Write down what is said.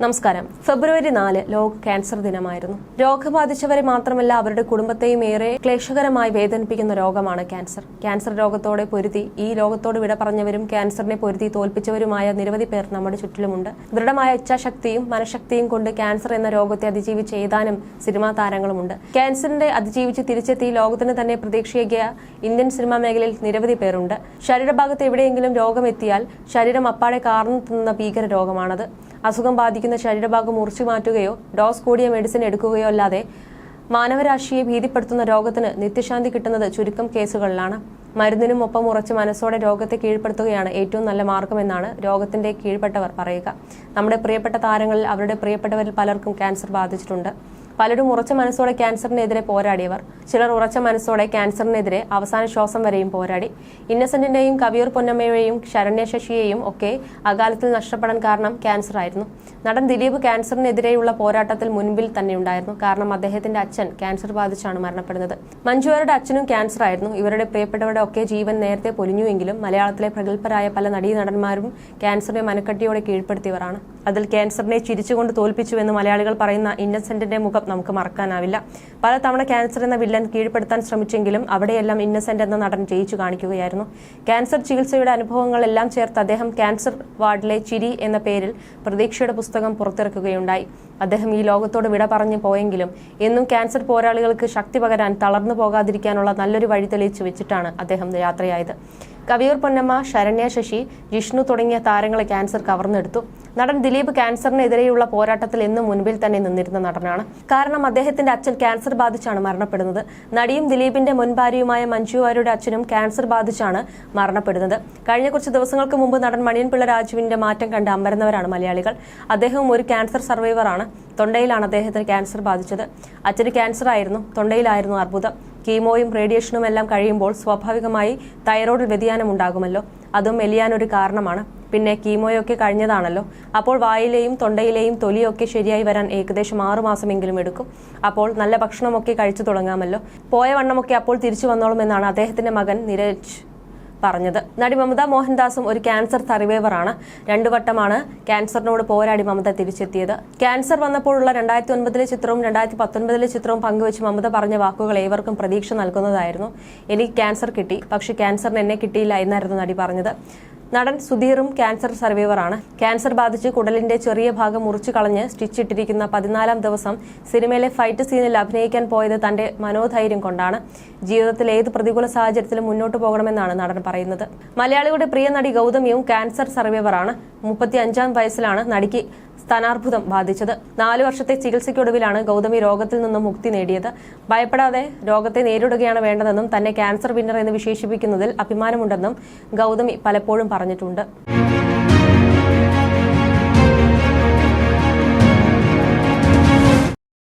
നമസ്കാരം. ഫെബ്രുവരി നാല് ലോക ക്യാൻസർ ദിനമായിരുന്നു. രോഗബാധിച്ചവരെ മാത്രമല്ല അവരുടെ കുടുംബത്തെയും ഏറെ ക്ലേശകരമായി വേദനിപ്പിക്കുന്ന രോഗമാണ് ക്യാൻസർ. ക്യാൻസർ രോഗത്തോടെ പൊരുതി ഈ രോഗത്തോട് വിട പറഞ്ഞവരും ക്യാൻസറിനെ പൊരുതി തോൽപ്പിച്ചവരുമായ നിരവധി പേർ നമ്മുടെ ചുറ്റിലുമുണ്ട്. ദൃഢമായ ഇച്ഛാശക്തിയും മനഃശക്തിയും കൊണ്ട് ക്യാൻസർ എന്ന രോഗത്തെ അതിജീവിച്ച് ഏതാനും സിനിമാ താരങ്ങളുമുണ്ട്. ക്യാൻസറിന്റെ അതിജീവിച്ച് തിരിച്ചെത്തി ലോകത്തിന് തന്നെ പ്രതീക്ഷയേകിയ ഇന്ത്യൻ സിനിമാ മേഖലയിൽ നിരവധി പേരുണ്ട്. ശരീരഭാഗത്ത് എവിടെയെങ്കിലും രോഗമെത്തിയാൽ ശരീരം അപ്പാടെ കാർന്നു ഭീകര രോഗമാണത്. അസുഖം ബാധിക്കുന്ന ശരീരഭാഗം മുറിച്ചു മാറ്റുകയോ ഡോസ് കൂടിയ മെഡിസിൻ എടുക്കുകയോ അല്ലാതെ മാനവരാശിയെ ഭീതിപ്പെടുത്തുന്ന രോഗത്തിന് നിത്യശാന്തി കിട്ടുന്നത് ചുരുക്കം കേസുകളിലാണ്. മരുന്നിനും ഒപ്പം ഉറച്ച് മനസ്സോടെ രോഗത്തെ കീഴ്പ്പെടുത്തുകയാണ് ഏറ്റവും നല്ല മാർഗമെന്നാണ് രോഗത്തിന്റെ കീഴ്പ്പെട്ടവർ പറയുക. നമ്മുടെ പ്രിയപ്പെട്ട താരങ്ങളിൽ അവരുടെ പ്രിയപ്പെട്ടവരിൽ പലർക്കും ക്യാൻസർ ബാധിച്ചിട്ടുണ്ട്. പലരും ഉറച്ച മനസ്സോടെ ക്യാൻസറിനെതിരെ പോരാടിയവർ. ചിലർ ഉറച്ച മനസ്സോടെ ക്യാൻസറിനെതിരെ അവസാന ശ്വാസം വരെയും പോരാടി. ഇന്നസെന്റിന്റെയും കവിയൂർ പൊന്നമ്മയെയും ശരണ്യ ശശിയെയും ഒക്കെ അകാലത്തിൽ നഷ്ടപ്പെടാൻ കാരണം ക്യാൻസർ ആയിരുന്നു നടൻ ദിലീപ് ക്യാൻസറിനെതിരെയുള്ള പോരാട്ടത്തിൽ മുൻപിൽ തന്നെയുണ്ടായിരുന്നു. കാരണം അദ്ദേഹത്തിന്റെ അച്ഛൻ ക്യാൻസർ ബാധിച്ചാണ് മരണപ്പെടുന്നത്. മഞ്ജുവാരുടെ അച്ഛനും ക്യാൻസർ ആയിരുന്നു ഇവരുടെ പ്രിയപ്പെട്ടവരുടെ ഒക്കെ ജീവൻ നേരത്തെ പൊലിഞ്ഞുവെങ്കിലും മലയാളത്തിലെ പ്രഗത്ഭരായ പല നടീനടന്മാരും ക്യാൻസറിനെ മനക്കട്ടിയോടെ കീഴ്പ്പെടുത്തിയവരാണ്. അതിൽ ക്യാൻസറിനെ ചിരിച്ചുകൊണ്ട് തോൽപ്പിച്ചു എന്ന് മലയാളികൾ പറയുന്ന ഇന്നസെന്റിന്റെ മുഖം നമുക്ക് മറക്കാനാവില്ല. പലതവണ ക്യാൻസർ എന്ന വില്ലൻ കീഴ്പ്പെടുത്താൻ ശ്രമിച്ചെങ്കിലും അവിടെയെല്ലാം ഇന്നസെന്റ് എന്ന നടൻ ജയിച്ചു കാണിക്കുകയായിരുന്നു. ക്യാൻസർ ചികിത്സയുടെ അനുഭവങ്ങളെല്ലാം ചേർത്ത് അദ്ദേഹം ക്യാൻസർ വാർഡിലെ ചിരി എന്ന പേരിൽ പ്രതീക്ഷയുടെ പുസ്തകം പുറത്തിറക്കുകയുണ്ടായി. അദ്ദേഹം ഈ ലോകത്തോട് വിട പറഞ്ഞു പോയെങ്കിലും എന്നും ക്യാൻസർ പോരാളികൾക്ക് ശക്തി പകരാൻ തളർന്നു പോകാതിരിക്കാനുള്ള നല്ലൊരു വഴി തെളിയിച്ചു വെച്ചിട്ടാണ് അദ്ദേഹം യാത്രയായത്. കവിയൂർ പൊന്നമ്മ ശരണ്യ ശശി ജിഷ്ണു തുടങ്ങിയ താരങ്ങളെ ക്യാൻസർ കവർന്നെടുത്തു. നടൻ ദിലീപ് ക്യാൻസറിനെതിരെയുള്ള പോരാട്ടത്തിൽ എന്നും മുൻപിൽ തന്നെ നിന്നിരുന്ന നടനാണ്. കാരണം അദ്ദേഹത്തിന്റെ അച്ഛൻ ക്യാൻസർ ബാധിച്ചാണ് മരണപ്പെടുന്നത്. നടിയും ദിലീപിന്റെ മുൻ ഭാര്യയുമായ മഞ്ജു അച്ഛനും ക്യാൻസർ ബാധിച്ചാണ് മരണപ്പെടുന്നത്. കഴിഞ്ഞ കുറച്ച് ദിവസങ്ങൾക്ക് മുമ്പ് നടൻ മണിയൻപിള്ള രാജുവിന്റെ മാറ്റം കണ്ട് അമ്പരന്നവരാണ് മലയാളികൾ. അദ്ദേഹവും ഒരു ക്യാൻസർ സർവൈവറാണ്. തൊണ്ടയിലാണ് അദ്ദേഹത്തിന് ക്യാൻസർ ബാധിച്ചത്. അച്ഛന് ക്യാൻസർ ആയിരുന്നു തൊണ്ടയിലായിരുന്നു അർബുദം. കീമോയും റേഡിയേഷനും എല്ലാം കഴിയുമ്പോൾ സ്വാഭാവികമായി തൈറോയ്ഡിൽ വ്യതിയാനം ഉണ്ടാകുമല്ലോ അതും മെലിയാനൊരു കാരണമാണ്. പിന്നെ കീമോയൊക്കെ കഴിഞ്ഞതാണല്ലോ. അപ്പോൾ വായിലെയും തൊണ്ടയിലെയും തൊലിയൊക്കെ ശരിയായി വരാൻ ഏകദേശം ആറു മാസമെങ്കിലും എടുക്കും. അപ്പോൾ നല്ല ഭക്ഷണമൊക്കെ കഴിച്ചു തുടങ്ങാമല്ലോ. പോയ വണ്ണമൊക്കെ അപ്പോൾ തിരിച്ചു വന്നോളുമെന്നാണ് അദ്ദേഹത്തിന്റെ മകൻ നിരജ് പറഞ്ഞത്. നടി മമത മോഹൻദാസും ഒരു ക്യാൻസർ സർവൈവറാണ് രണ്ടു വട്ടമാണ് ക്യാൻസറിനോട് പോരാടി മമത തിരിച്ചെത്തിയത്. ക്യാൻസർ വന്നപ്പോഴുള്ള രണ്ടായിരത്തി ഒൻപതിലെ ചിത്രവും രണ്ടായിരത്തി പത്തൊൻപതിലെ ചിത്രവും പങ്കുവച്ച് മമത പറഞ്ഞ വാക്കുകൾ ഏവർക്കും പ്രതീക്ഷ നൽകുന്നതായിരുന്നു. എനിക്ക് ക്യാൻസർ കിട്ടി പക്ഷേ ക്യാൻസറിന് എന്നെ കിട്ടിയില്ല എന്നായിരുന്നു നടി പറഞ്ഞത്. നടൻ സുധീറും ക്യാൻസർ സർവൈവറാണ് ക്യാൻസർ ബാധിച്ച് കുടലിന്റെ ചെറിയ ഭാഗം മുറിച്ചു കളഞ്ഞ് സ്റ്റിച്ചിട്ടിരിക്കുന്ന പതിനാലാം ദിവസം സിനിമയിലെ ഫൈറ്റ് സീനിൽ അഭിനയിക്കാൻ പോയത് തന്റെ മനോധൈര്യം കൊണ്ടാണ്. ജീവിതത്തിൽ ഏത് പ്രതികൂല സാഹചര്യത്തിലും മുന്നോട്ട് പോകണമെന്നാണ് നടൻ പറയുന്നത്. മലയാളിയുടെ പ്രിയ നടി ഗൗതമിയും ക്യാൻസർ സർവൈവറാണ് മുപ്പത്തി അഞ്ചാം വയസ്സിലാണ് നടിക്ക് സ്ഥാനാർബുദം ബാധിച്ചത്. നാലു വർഷത്തെ ചികിത്സയ്ക്കൊടുവിലാണ് ഗൗതമി രോഗത്തിൽ നിന്നും മുക്തി നേടിയത്. ഭയപ്പെടാതെ രോഗത്തെ നേരിടുകയാണ് വേണ്ടതെന്നും തന്നെ ക്യാൻസർ വിന്നർ എന്ന് വിശേഷിപ്പിക്കുന്നതിൽ അഭിമാനമുണ്ടെന്നും ഗൗതമി പലപ്പോഴും പറഞ്ഞിട്ടുണ്ട്.